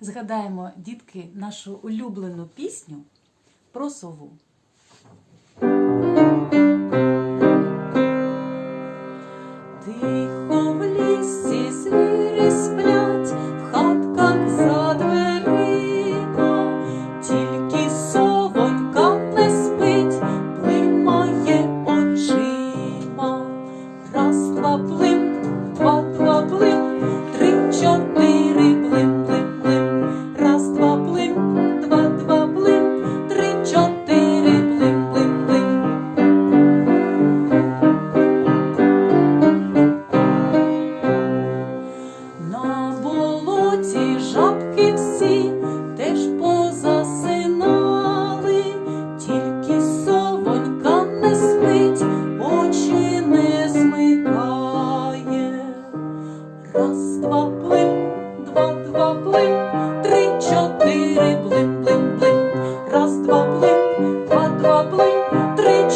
згадаємо, дітки, нашу улюблену пісню про сову. Тихо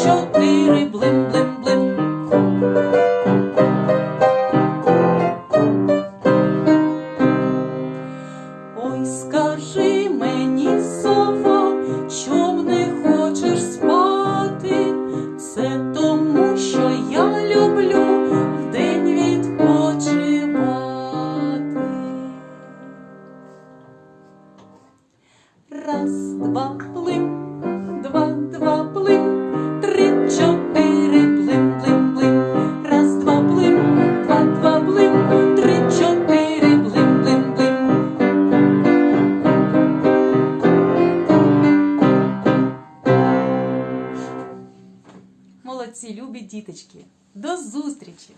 чотири блим-блим-блим. Ой, скажи мені, сово, чом не хочеш спати, це тому, що я люблю вдень відпочивати. Раз, два, блим. Ці любі діточки! До зустрічі!